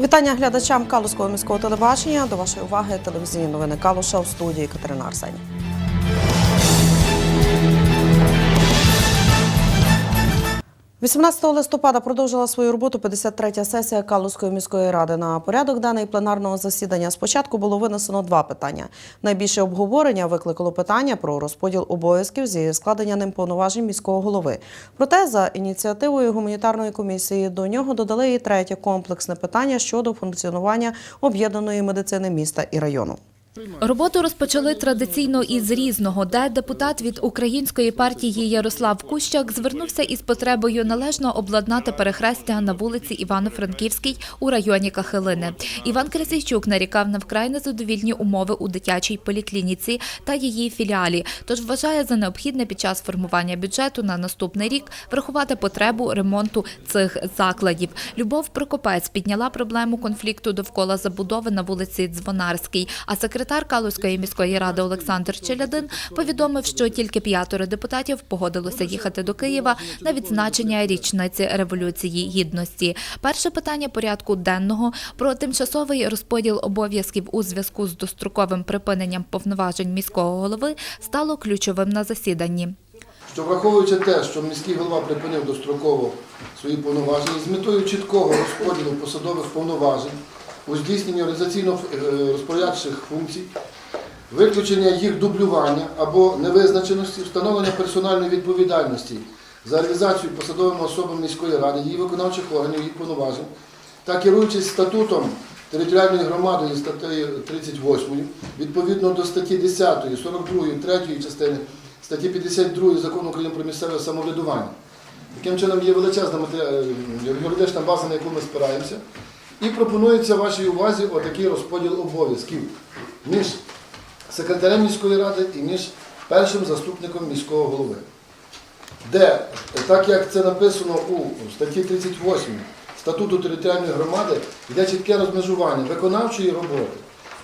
Вітання глядачам Калуського міського телебачення. До вашої уваги телевізійні новини Калуша у студії Катерина Арсені. – 18 листопада продовжила свою роботу 53-я сесія Калуської міської ради. На порядок денний пленарного засідання спочатку було винесено два питання. Найбільше обговорення викликало питання про розподіл обов'язків зі складення ним повноважень міського голови. Проте, за ініціативою гуманітарної комісії, до нього додали і третє комплексне питання щодо функціонування об'єднаної медицини міста і району. Роботу розпочали традиційно із різного, де депутат від української партії Ярослав Кущак звернувся із потребою належно обладнати перехрестя на вулиці Івано-Франківській у районі Кахилини. Іван Красійчук нарікав на вкрай незадовільні умови у дитячій поліклініці та її філіалі. Тож вважає за необхідне під час формування бюджету на наступний рік врахувати потребу ремонту цих закладів. Любов Прокопець підняла проблему конфлікту довкола забудови на вулиці Дзвонарській. А секретар Калузької міської ради Олександр Челядин повідомив, що тільки п'ятеро депутатів погодилося їхати до Києва на відзначення річниці революції гідності. Перше питання порядку денного про тимчасовий розподіл обов'язків у зв'язку з достроковим припиненням повноважень міського голови стало ключовим на засіданні. що враховуючи те, що міський голова припинив достроково свої повноваження з метою чіткого розподілу посадових повноважень у здійсненні організаційно-розпорядчих функцій, виключення їх дублювання або невизначеності, встановлення персональної відповідальності за реалізацію посадовими особами міської ради, її виконавчих органів, її повноважень, та керуючись статутом територіальної громади статтею 38, відповідно до статті 10, 42, 3 частини статті 52 Закону України про місцеве самоврядування. Таким чином є величезна е, юридична база, на яку ми спираємося. І пропонується вашій увазі отакий розподіл обов'язків між секретарем міської ради і між першим заступником міського голови. Де, так як це написано у статті 38 статуту територіальної громади, йде чітке розмежування виконавчої роботи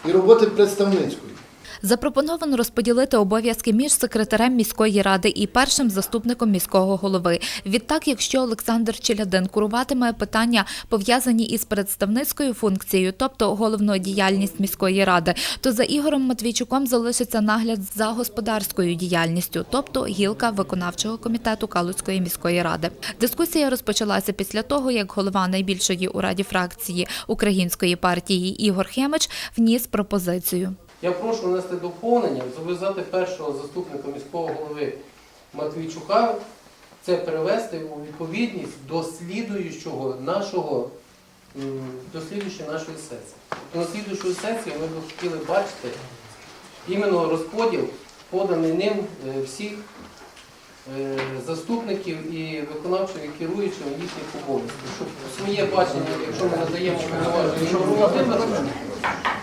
і роботи представницької. Запропоновано розподілити обов'язки між секретарем міської ради і першим заступником міського голови. Відтак, якщо Олександр Челядин куруватиме питання, пов'язані із представницькою функцією, тобто головну діяльність міської ради, то за Ігорем Матвійчуком залишиться нагляд за господарською діяльністю, тобто гілка виконавчого комітету Калуцької міської ради. Дискусія розпочалася після того, як голова найбільшої у раді фракції української партії Ігор Хемич вніс пропозицію. Я прошу внести доповнення, зобов'язати першого заступника міського голови Матвійчука це привести у відповідність до слідуючого нашого до слідуючої нашої сесії. Тобто на слідуючої сесії ми б хотіли бачити іменно розподіл, поданий ним е, всіх заступників і виконавчого і керуючого їхніх обов'язків. Щоб своє бачення, якщо ми надаємо повноваження, що Володимиру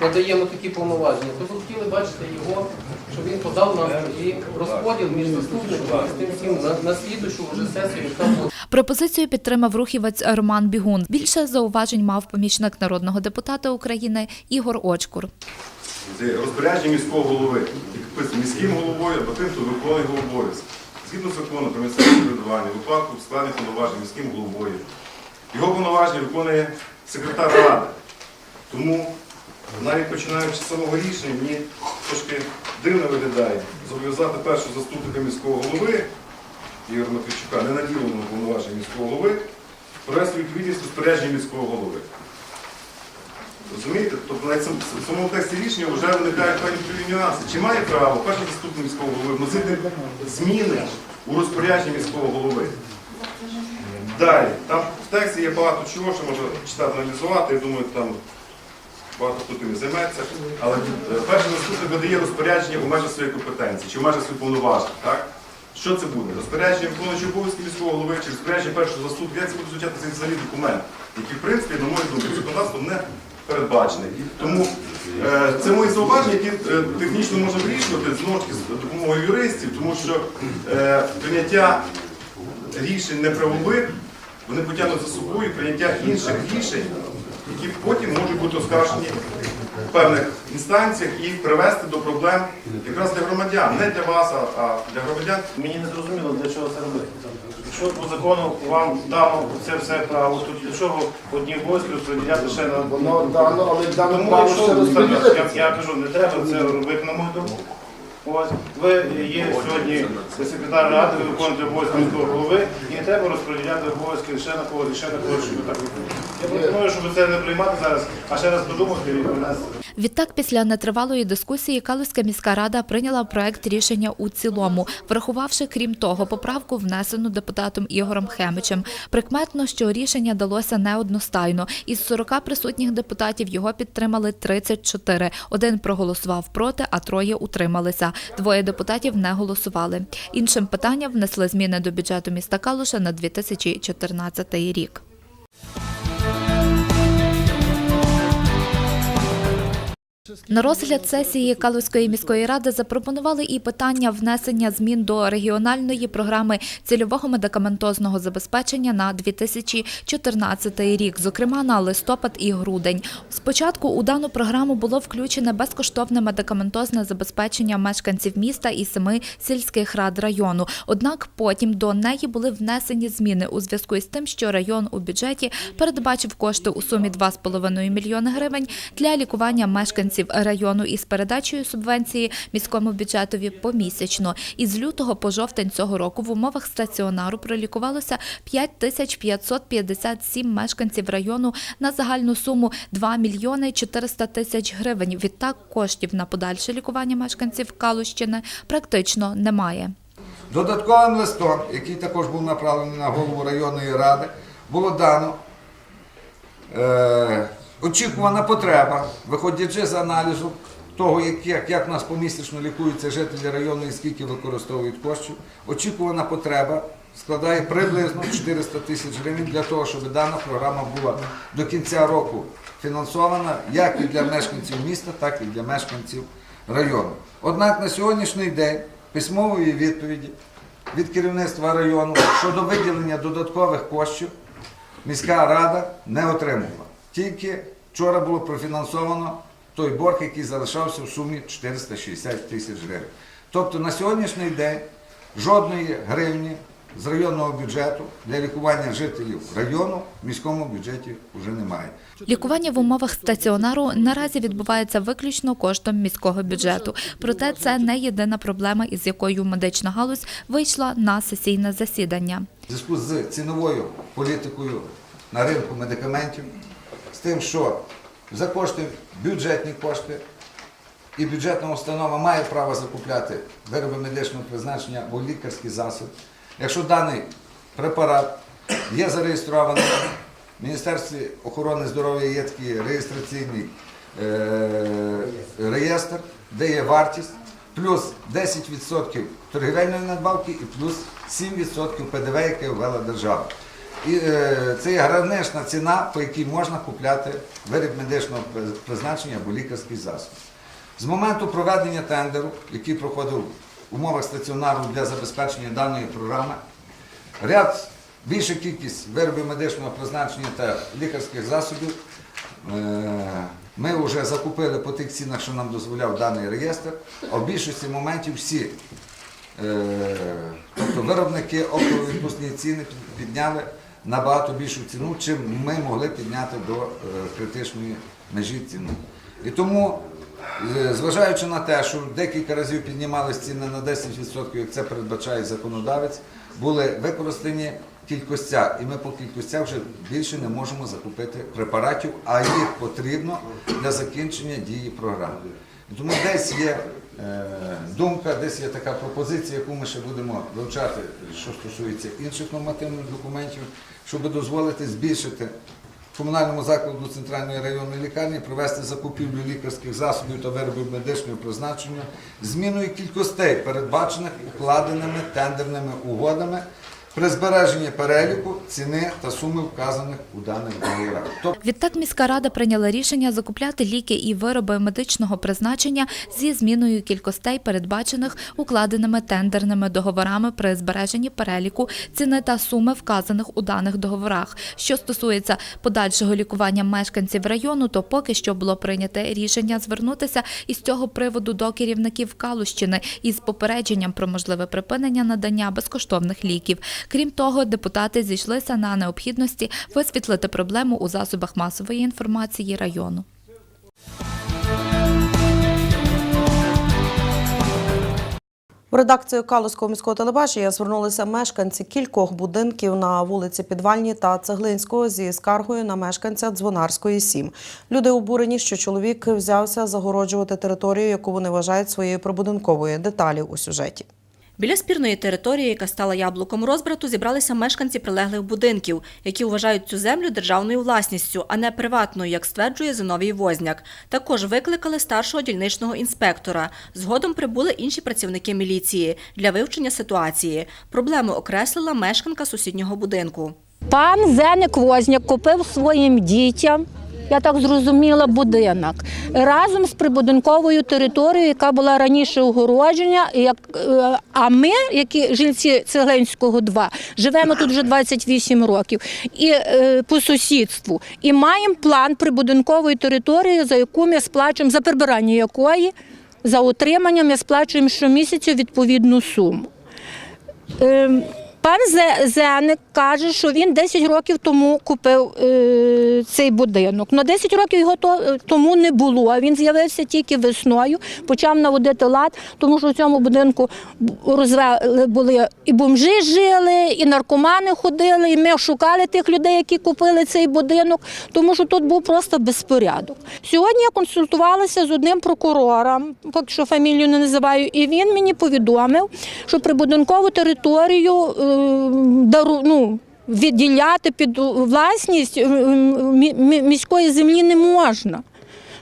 надаємо такі повноваження, то ми хотіли бачити його, щоб він подав нам і розподіл між заступниками з тим всім на, на слідущу вже сесію, яка буде. Пропозицію підтримав рухівець Роман Бігун. Більше зауважень мав помічник народного депутата України Ігор Очкур. Це розпорядження міського голови, як підписано міським головою або тим, хто виконує його обов'язки. Згідно закону про місцеве самоврядування, випадку складення повноважень міським головою. Його повноваження виконує секретар ради. Тому, навіть починаючи з самого рішення, мені трошки дивно виглядає зобов'язати першого заступника міського голови Ігоря Матвійчука, не наділеного повноваження міського голови, провести відповідність розпорядження міського голови. Розумієте? Тобто навіть в самому тексті рішення вже виникають певні нюанси. Чи має право перший заступник міського голови вносити зміни у розпорядження міського голови? Далі, там в тексті є багато чого, що можна читати, аналізувати. Я думаю, там багато хто тим займеться. Але е, перший заступник видає розпорядження у межах своєї компетенції чи в межах своїх повноважень. Так? Що це буде? Розпорядження виконуючого обов'язки міського голови чи розпорядження першого заступника? Як це буде звучати взагалі документ, який, в принципі, на мою думку, законодавством не передбачений. Тому е, це мої зауваження, які е, технічно можна вирішувати знову ж таки з допомогою юристів, тому що е, прийняття рішень неправових, вони потягнуть за собою прийняття інших рішень, які потім можуть бути оскаржені в певних інстанціях і привести до проблем якраз для громадян, не для вас, а- для громадян. Мені не зрозуміло, для чого це робити. Якщо по закону вам дано це все право, тут для чого одні обов'язки розподіляти ще на Воно дано, але дано Тому право якщо ще я, я кажу, не треба це робити, на мою думку. Ось ви є сьогодні секретар ради, ви виконуєте обов'язки міського голови, і не треба розподіляти обов'язки ще на когось, ще на когось, щоб так. Я пропоную, щоб це не приймати зараз, а ще раз подумати і внести. Відтак, після нетривалої дискусії, Калузька міська рада прийняла проект рішення у цілому, врахувавши, крім того, поправку внесену депутатом Ігорем Хемичем. Прикметно, що рішення далося неодностайно. Із 40 присутніх депутатів його підтримали 34. Один проголосував проти, а троє утрималися. Двоє депутатів не голосували. Іншим питанням внесли зміни до бюджету міста Калуша на 2014 рік. На розгляд сесії Калузької міської ради запропонували і питання внесення змін до регіональної програми цільового медикаментозного забезпечення на 2014 рік, зокрема на листопад і грудень. Спочатку у дану програму було включене безкоштовне медикаментозне забезпечення мешканців міста і семи сільських рад району. Однак потім до неї були внесені зміни у зв'язку із тим, що район у бюджеті передбачив кошти у сумі 2,5 мільйони гривень для лікування мешканців району із передачею субвенції міському бюджетові помісячно. Із лютого по жовтень цього року в умовах стаціонару пролікувалося 5557 мешканців району на загальну суму 2 мільйони 400 тисяч гривень. Відтак коштів на подальше лікування мешканців Калущини практично немає. Додатковим листом, який також був направлений на голову районної ради, було дано е, очікувана потреба, виходячи з аналізу того, як, як, як нас помісячно лікуються жителі району і скільки використовують коштів, очікувана потреба складає приблизно 400 тисяч гривень для того, щоб дана програма була до кінця року фінансована як і для мешканців міста, так і для мешканців району. Однак на сьогоднішній день письмової відповіді від керівництва району щодо виділення додаткових коштів міська рада не отримувала. Тільки вчора було профінансовано той борг, який залишався в сумі 460 тисяч гривень. Тобто на сьогоднішній день жодної гривні з районного бюджету для лікування жителів району в міському бюджеті вже немає. Лікування в умовах стаціонару наразі відбувається виключно коштом міського бюджету. Проте це не єдина проблема, із якою медична галузь вийшла на сесійне засідання. В зв'язку з ціновою політикою на ринку медикаментів, тим, що за кошти, бюджетні кошти, і бюджетна установа має право закупляти вироби медичного призначення або лікарський засіб. Якщо даний препарат є зареєстрований в Міністерстві охорони здоров'я є такий реєстраційний е, реєстр, де є вартість, плюс 10% торгівельної надбавки і плюс 7% ПДВ, яке ввела держава. І е, це є гранична ціна, по якій можна купляти виріб медичного призначення або лікарський засіб. З моменту проведення тендеру, який проходив в умовах стаціонару для забезпечення даної програми, ряд більша кількість виробів медичного призначення та лікарських засобів е, ми вже закупили по тих цінах, що нам дозволяв даний реєстр, а в більшості моментів всі Е, Тобто виробники оптово-відпускні ціни підняли набагато більшу ціну, чим ми могли підняти до е, критичної межі ціни. І тому, е, зважаючи на те, що декілька разів піднімались ціни на 10%, як це передбачає законодавець, були використані кількостя, і ми по кількостях вже більше не можемо закупити препаратів, а їх потрібно для закінчення дії програми. Тому десь є думка, десь є така пропозиція, яку ми ще будемо вивчати, що стосується інших нормативних документів, щоб дозволити збільшити комунальному закладу центральної районної лікарні провести закупівлю лікарських засобів та виробів медичного призначення зміною кількостей, передбачених укладеними тендерними угодами при збереженні переліку ціни та суми вказаних у даних договорах. Відтак міська рада прийняла рішення закупляти ліки і вироби медичного призначення зі зміною кількостей, передбачених укладеними тендерними договорами при збереженні переліку ціни та суми вказаних у даних договорах. Що стосується подальшого лікування мешканців району, то поки що було прийняте рішення звернутися із цього приводу до керівників Калущини із попередженням про можливе припинення надання безкоштовних ліків. Крім того, депутати зійшлися на необхідності висвітлити проблему у засобах масової інформації району. В редакцію Калузького міського телебачення звернулися мешканці кількох будинків на вулиці Підвальній та Цеглинського зі скаргою на мешканця Дзвонарської 7. Люди обурені, що чоловік взявся загороджувати територію, яку вони вважають своєю прибудинковою. Деталі у сюжеті. Біля спірної території, яка стала яблуком розбрату, зібралися мешканці прилеглих будинків, які вважають цю землю державною власністю, а не приватною, як стверджує Зиновій Возняк. Також викликали старшого дільничного інспектора. Згодом прибули інші працівники міліції для вивчення ситуації. Проблему окреслила мешканка сусіднього будинку. Пан Зеник Возняк купив своїм дітям, я так зрозуміла, будинок разом з прибудинковою територією, яка була раніше Як, е, а ми, які жильці Цеглинського 2, живемо тут вже 28 років і е, по сусідству. І маємо план прибудинкової території, за яку ми сплачуємо, за прибирання якої за утримання ми сплачуємо щомісяця відповідну суму. Пан Зеник каже, що він 10 років тому купив е, цей будинок. Но 10 років його то, е, тому не було. Він з'явився тільки весною, почав наводити лад, тому що в цьому будинку розвели були і бомжі жили, і наркомани ходили. І ми шукали тих людей, які купили цей будинок, тому що тут був просто безпорядок. Сьогодні я консультувалася з одним прокурором, поки що фамілію не називаю, і він мені повідомив, що прибудинкову територію е, дару, ну, відділяти під власність мі- мі- міської землі не можна.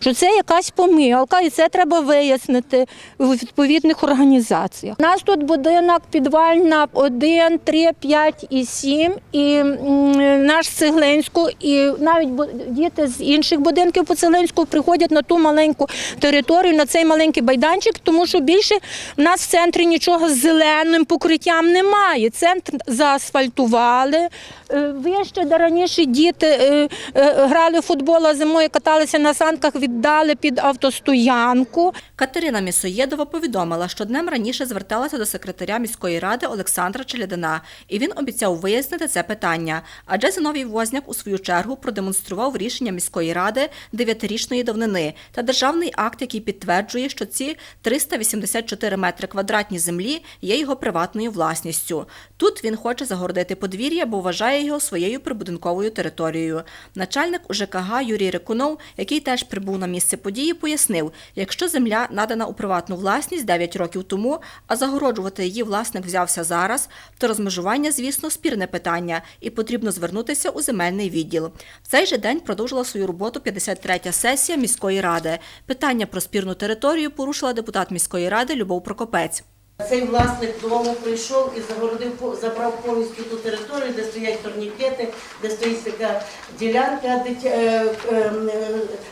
Що це якась помилка, і це треба вияснити в відповідних організаціях. У нас тут будинок підвальна 1, 3, 5 і 7, і наш Цеглинську, і навіть діти з інших будинків по Цеглинську приходять на ту маленьку територію, на цей маленький байданчик, тому що більше в нас в центрі нічого з зеленим покриттям немає. Центр заасфальтували. Е, Вище, де раніше діти е, е, грали в футбол, а зимою каталися на санках, віддали під автостоянку. Катерина Місоєдова повідомила, що днем раніше зверталася до секретаря міської ради Олександра Челядина, і він обіцяв вияснити це питання. Адже Зиновій Возняк у свою чергу продемонстрував рішення міської ради дев'ятирічної давнини та державний акт, який підтверджує, що ці 384 метри квадратні землі є його приватною власністю. Тут він хоче загородити подвір'я, бо вважає його своєю прибудинковою територією. Начальник УЖКГ Юрій Рикунов, який теж прибув на місце події, пояснив, якщо земля надана у приватну власність 9 років тому, а загороджувати її власник взявся зараз, то розмежування, звісно, спірне питання, і потрібно звернутися у земельний відділ. В цей же день продовжила свою роботу 53-я сесія міської ради. Питання про спірну територію порушила депутат міської ради Любов Прокопець. Цей власник дому прийшов і загородив, забрав повністю ту територію, де стоять турнікети, де стоїть така ділянка, е, е, е,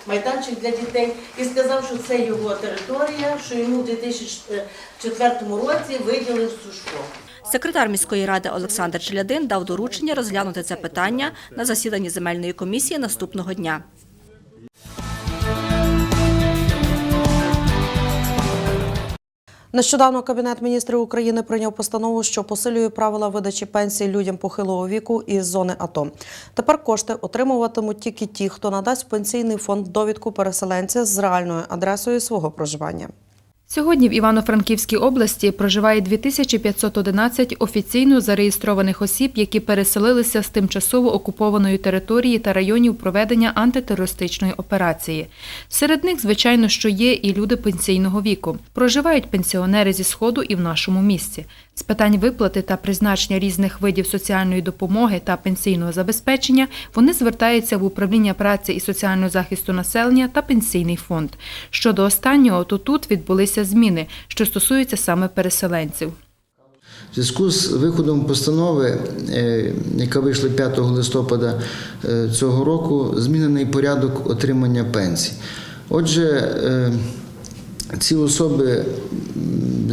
майданчик для дітей, і сказав, що це його територія, що йому в 2004 році виділив Сушко. Секретар міської ради Олександр Челядин дав доручення розглянути це питання на засіданні земельної комісії наступного дня. Нещодавно Кабінет міністрів України прийняв постанову, що посилює правила видачі пенсій людям похилого віку із зони АТО. Тепер кошти отримуватимуть тільки ті, хто надасть пенсійний фонд довідку переселенця з реальною адресою свого проживання. Сьогодні в Івано-Франківській області проживає 2511 офіційно зареєстрованих осіб, які переселилися з тимчасово окупованої території та районів проведення антитерористичної операції. Серед них, звичайно, що є і люди пенсійного віку. Проживають пенсіонери зі сходу і в нашому місті. З питань виплати та призначення різних видів соціальної допомоги та пенсійного забезпечення вони звертаються в управління праці і соціального захисту населення та пенсійний фонд. Щодо останнього, то тут відбулися зміни, що стосуються саме переселенців. В зв'язку з виходом постанови, е, яка вийшла 5 листопада е, цього року, змінений порядок отримання пенсій. Отже, е, ці особи,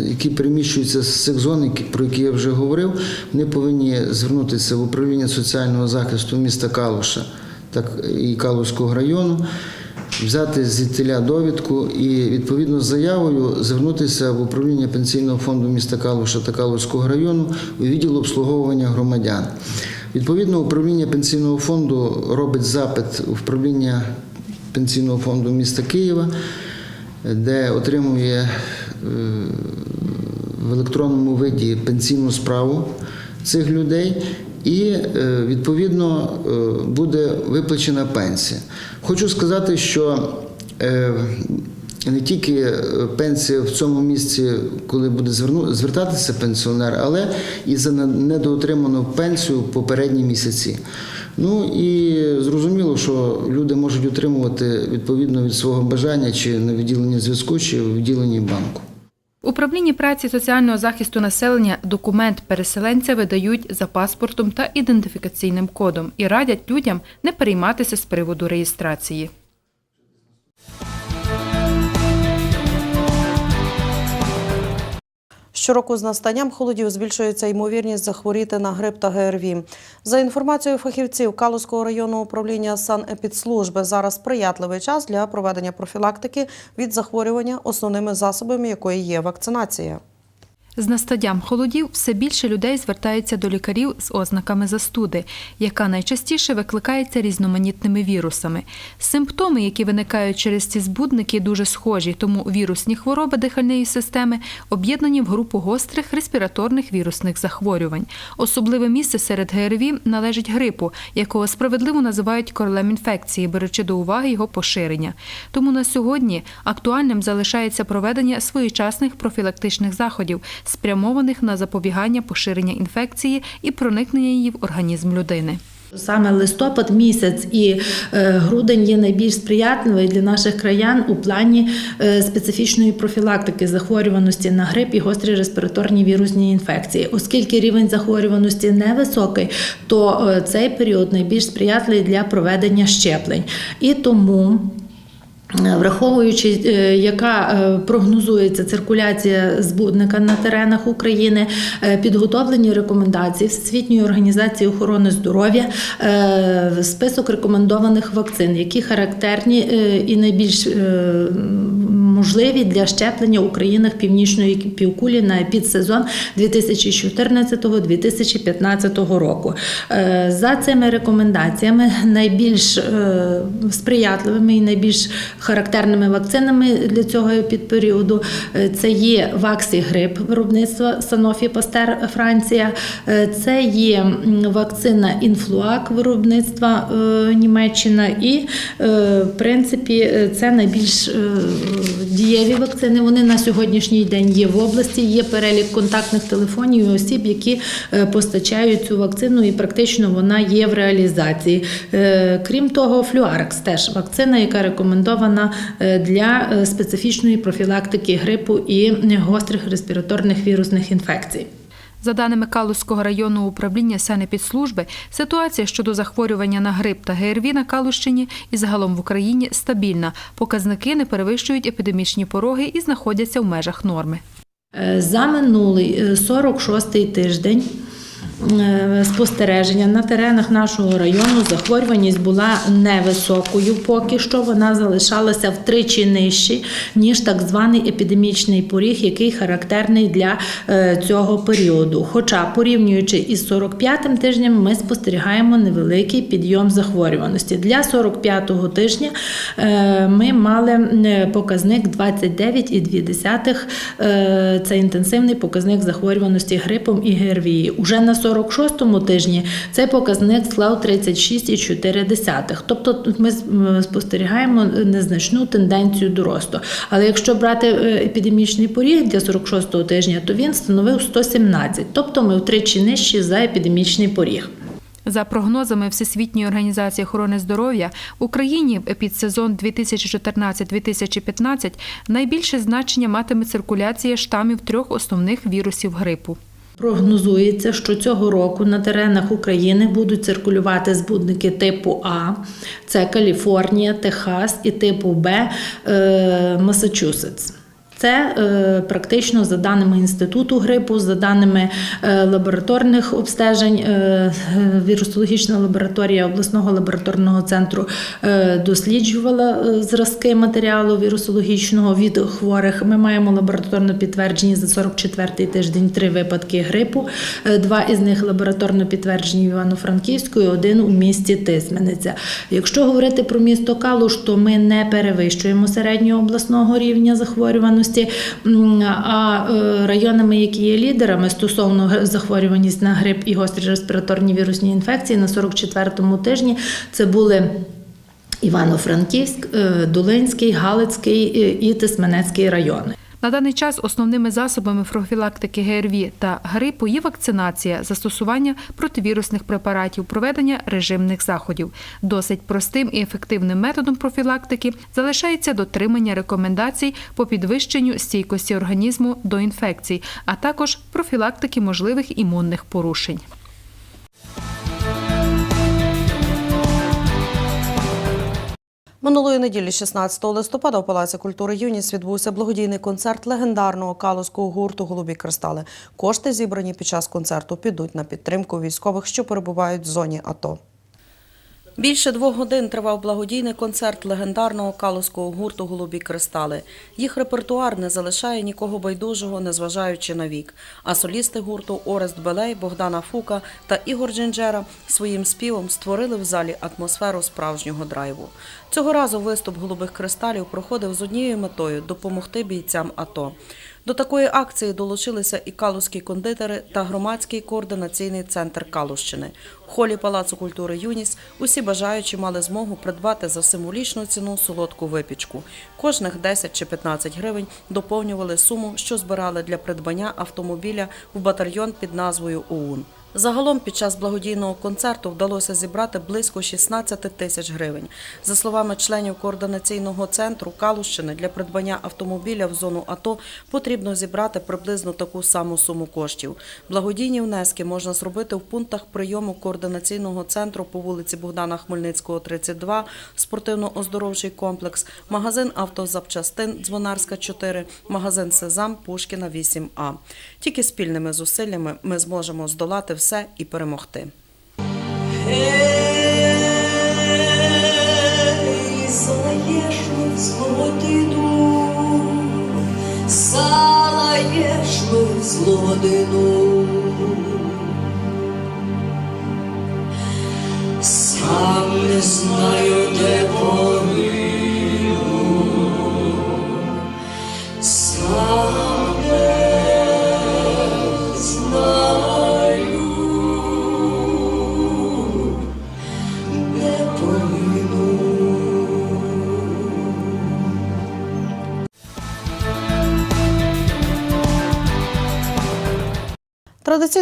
які переміщуються з цих зон, про які я вже говорив, вони повинні звернутися в управління соціального захисту міста Калуша так, і Калуського району, взяти звідтиля довідку і відповідно з заявою звернутися в управління пенсійного фонду міста Калуша та Калуського району у відділ обслуговування громадян. Відповідно, управління пенсійного фонду робить запит управління пенсійного фонду міста Києва, де отримує е, в електронному виді пенсійну справу цих людей, і е, відповідно е, буде виплачена пенсія. Хочу сказати, що е, не тільки пенсія в цьому місці, коли буде звертатися пенсіонер, але і за недоотриману пенсію в попередні місяці. Ну і зрозуміло, що люди можуть отримувати відповідно від свого бажання чи на відділенні зв'язку, чи в відділенні банку. Управлінні праці соціального захисту населення документ переселенця видають за паспортом та ідентифікаційним кодом і радять людям не перейматися з приводу реєстрації. Щороку з настанням холодів збільшується ймовірність захворіти на грип та ГРВІ. За інформацією фахівців Калузького районного управління санепідслужби, зараз сприятливий час для проведення профілактики від захворювання, основними засобами якої є вакцинація. З настанням холодів все більше людей звертаються до лікарів з ознаками застуди, яка найчастіше викликається різноманітними вірусами. Симптоми, які виникають через ці збудники, дуже схожі, тому вірусні хвороби дихальної системи об'єднані в групу гострих респіраторних вірусних захворювань. Особливе місце серед ГРВІ належить грипу, якого справедливо називають королем інфекції, беручи до уваги його поширення. Тому на сьогодні актуальним залишається проведення своєчасних профілактичних заходів, спрямованих на запобігання поширення інфекції і проникнення її в організм людини. Саме листопад місяць і е, грудень є найбільш сприятливий для наших краян у плані е, специфічної профілактики захворюваності на грип і гострі респіраторні вірусні інфекції. Оскільки рівень захворюваності невисокий, то е, цей період найбільш сприятливий для проведення щеплень. І тому. Е, Враховуючи, е, яка е, прогнозується циркуляція збудника на теренах України, підготовлені рекомендації Всесвітньої організації охорони здоров'я, список рекомендованих вакцин, які характерні і найбільш можливі для щеплення у країнах північної півкулі на підсезон 2014-2015 року. Е, За цими рекомендаціями найбільш е, сприятливими і найбільш характерними вакцинами для цього підперіоду е, це є Ваксігрип виробництва Sanofi Pasteur Франція, це є вакцина Інфлуак виробництва Німеччина, і в принципі це найбільш дієві вакцини. Вони на сьогоднішній день є в області. Є перелік контактних телефонів і осіб, які е, постачають цю вакцину, і практично вона є в реалізації. Е, Крім того, Флюарекс теж вакцина, яка рекомендована е, для специфічної профілактики грипу і гострих респіраторних вірусних інфекцій. За даними Калузького районного управління санепідслужби, ситуація щодо захворювання на грип та ГРВІ на Калущині і загалом в Україні стабільна. Показники не перевищують епідемічні пороги і знаходяться в межах норми. Е, За минулий е, 46-й тиждень е, спостереження на теренах нашого району захворюваність була невисокою поки що. Вона залишалася втричі нижче, ніж так званий епідемічний поріг, який характерний для е, цього періоду. Хоча, порівнюючи із 45-м тижнем, ми спостерігаємо невеликий підйом захворюваності. Для 45-го тижня е, ми мали е, показник 29,2. е, Це інтенсивний показник захворюваності грипом і ГРВІ. Уже на 46-му тижні цей показник склав 36,4. Тобто тут ми спостерігаємо незначну тенденцію до росту. Але якщо брати е, епідемічний поріг для 46-го тижня, то він становив 117. Тобто ми втричі нижчі за епідемічний поріг. За прогнозами Всесвітньої організації охорони здоров'я, в Україні в епідсезон 2014-2015 найбільше значення матиме циркуляція штамів трьох основних вірусів грипу. Прогнозується, що цього року на теренах України будуть циркулювати збудники типу А, це Каліфорнія, Техас і типу Б е, Масачусетс. Це е, практично за даними інституту грипу, за даними е, лабораторних обстежень, е, вірусологічна лабораторія обласного лабораторного центру досліджувала зразки матеріалу вірусологічного від хворих. Ми маємо лабораторно підтверджені за 44-й тиждень три випадки грипу. Два із них лабораторно підтверджені в Івано-Франківську, один у місті Тисмениця. Якщо говорити про місто Калуш, то ми не перевищуємо середнього обласного рівня захворюваності. М, А е, районами, які є лідерами стосовно захворюваність на грип і гострі респіраторні вірусні інфекції на 44-му тижні, це були. Івано-Франківськ, е, Долинський, Галицький е, і Тисменецький райони. На даний час основними засобами профілактики ГРВІ та грипу є вакцинація, застосування противірусних препаратів, проведення режимних заходів. Досить простим і ефективним методом профілактики залишається дотримання рекомендацій по підвищенню стійкості організму до інфекцій, а також профілактики можливих імунних порушень. Минулої неділі, 16 листопада, у Палаці культури Юніс відбувся благодійний концерт легендарного калузького гурту Голубі кристали. Кошти, зібрані під час концерту, підуть на підтримку військових, що перебувають в зоні АТО. Більше двох годин тривав благодійний концерт легендарного калузького гурту Голубі кристали. Їх репертуар не залишає нікого байдужого, незважаючи на вік. А солісти гурту Орест Белей, Богдана Фука та Ігор Джинджера своїм співом створили в залі атмосферу справжнього драйву. Цього разу виступ голубих кристалів проходив з однією метою допомогти бійцям АТО. До такої акції долучилися і калузькі кондитери та громадський координаційний центр Калущини. В холі Палацу культури Юніс усі бажаючі мали змогу придбати за символічну ціну солодку випічку. Кожних 10 чи 15 гривень доповнювали суму, що збирали для придбання автомобіля в батальйон під назвою ОУН. Загалом під час благодійного концерту вдалося зібрати близько 16 тисяч гривень. За словами членів координаційного центру Калущини, для придбання автомобіля в зону АТО потрібно зібрати приблизно таку саму суму коштів. Благодійні внески можна зробити в пунктах прийому координаційного центру по вулиці Богдана Хмельницького, 32, спортивно-оздоровчий комплекс, магазин автозапчастин Дзвонарська 4, магазин Сезам Пушкіна 8А. Тільки спільними зусиллями ми зможемо здолати все і перемогти. Злодину. Сам не знаю,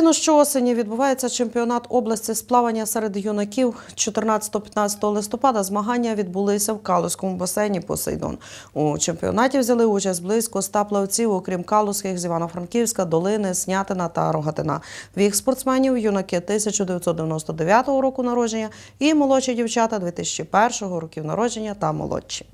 Традиційно щоосені відбувається чемпіонат області з плавання серед юнаків. 14-15 листопада змагання відбулися в Калузькому басейні Посейдон. У чемпіонаті взяли участь близько 100 плавців, окрім Калузьких з Івано-Франківська, Долини, Снятина та Рогатина. Вік спортсменів юнаки 1999 року народження і молодші дівчата 2001 років народження та молодші.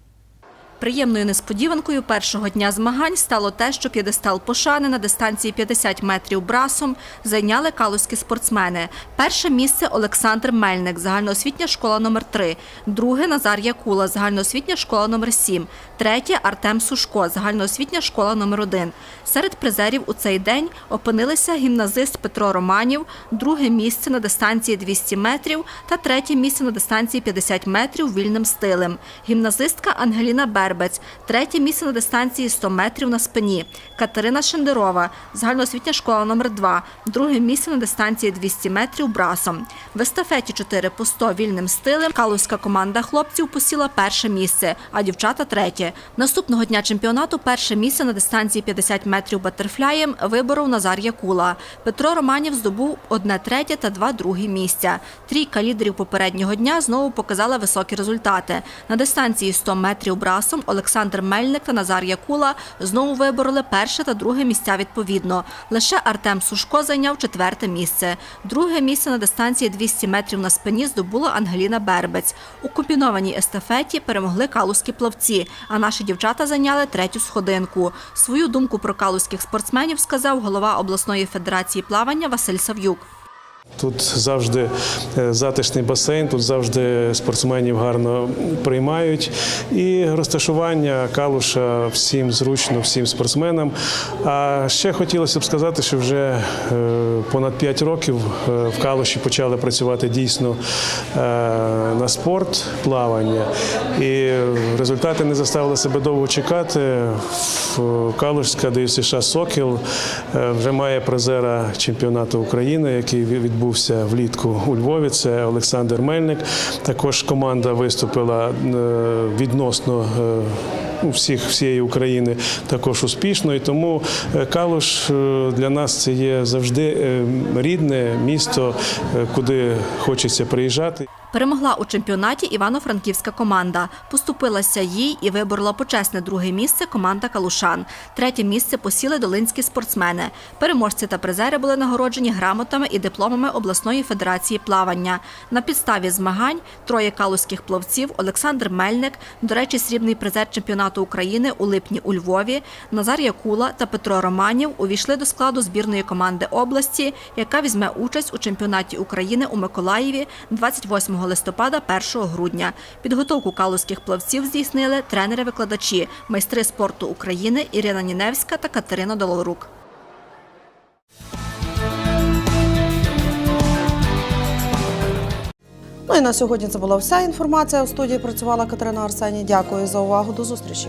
Приємною несподіванкою першого дня змагань стало те, що п'єдестал пошани на дистанції 50 метрів брасом зайняли калузькі спортсмени. Перше місце Олександр Мельник, загальноосвітня школа номер 3 друге Назар Якула, загальноосвітня школа номер 7 третє Артем Сушко, загальноосвітня школа номер 1 Серед призерів у цей день опинилися гімназист Петро Романів, друге місце на дистанції 200 метрів та третє місце на дистанції 50 метрів вільним стилем. Гімназистка Ангеліна Бербець, третє місце на дистанції 100 метрів на спині. Катерина Шендерова, загальноосвітня школа номер 2 друге місце на дистанції 200 метрів брасом. В естафеті 4 по 100 вільним стилем калузька команда хлопців посіла перше місце, а дівчата третє. Наступного дня чемпіонату перше місце на дистанції 50 метрів батерфляєм виборов Назар Якула. Петро Романів здобув одне третє та два другі місця. Трійка лідерів попереднього дня знову показала високі результати. На дистанції 100 метрів брасом часом Олександр Мельник та Назар Якула знову вибороли перше та друге місця відповідно. Лише Артем Сушко зайняв четверте місце. Друге місце на дистанції 200 метрів на спині здобула Ангеліна Бербець. У комбінованій естафеті перемогли калузькі плавці, а наші дівчата зайняли третю сходинку. Свою думку про калузьких спортсменів сказав голова обласної федерації плавання Василь Сав'юк. Тут завжди е, затишний басейн, тут завжди спортсменів гарно приймають. І розташування калуша всім зручно, всім спортсменам. А ще хотілося б сказати, що вже е, понад 5 років е, в калуші почали працювати дійсно на спорт плавання. І результати не заставили себе довго чекати. Калушська ДЮСШ Сокіл вже має призера чемпіонату України, який ві- відбувся влітку у Львові. Це Олександр Мельник. Також команда виступила е, відносно. е, Всіх всієї України також успішно, і тому е, Калуш для нас це є завжди рідне місто, куди хочеться приїжджати. Перемогла у чемпіонаті Івано-Франківська команда. Поступилася їй і виборола почесне друге місце команда Калушан. Третє місце посіли долинські спортсмени. Переможці та призери були нагороджені грамотами і дипломами обласної федерації плавання. На підставі змагань троє калузьких плавців Олександр Мельник, до речі, срібний призер чемпіонату України у липні у Львові, Назар Якула та Петро Романів увійшли до складу збірної команди області, яка візьме участь у чемпіонаті України у Миколаєві 28 листопада 1 грудня. Підготовку калузьких плавців здійснили тренери-викладачі, майстри спорту України Ірина Ніневська та Катерина Долорук. Ну і на сьогодні це була вся інформація. У студії працювала Катерина Арсеній. Дякую за увагу. До зустрічі.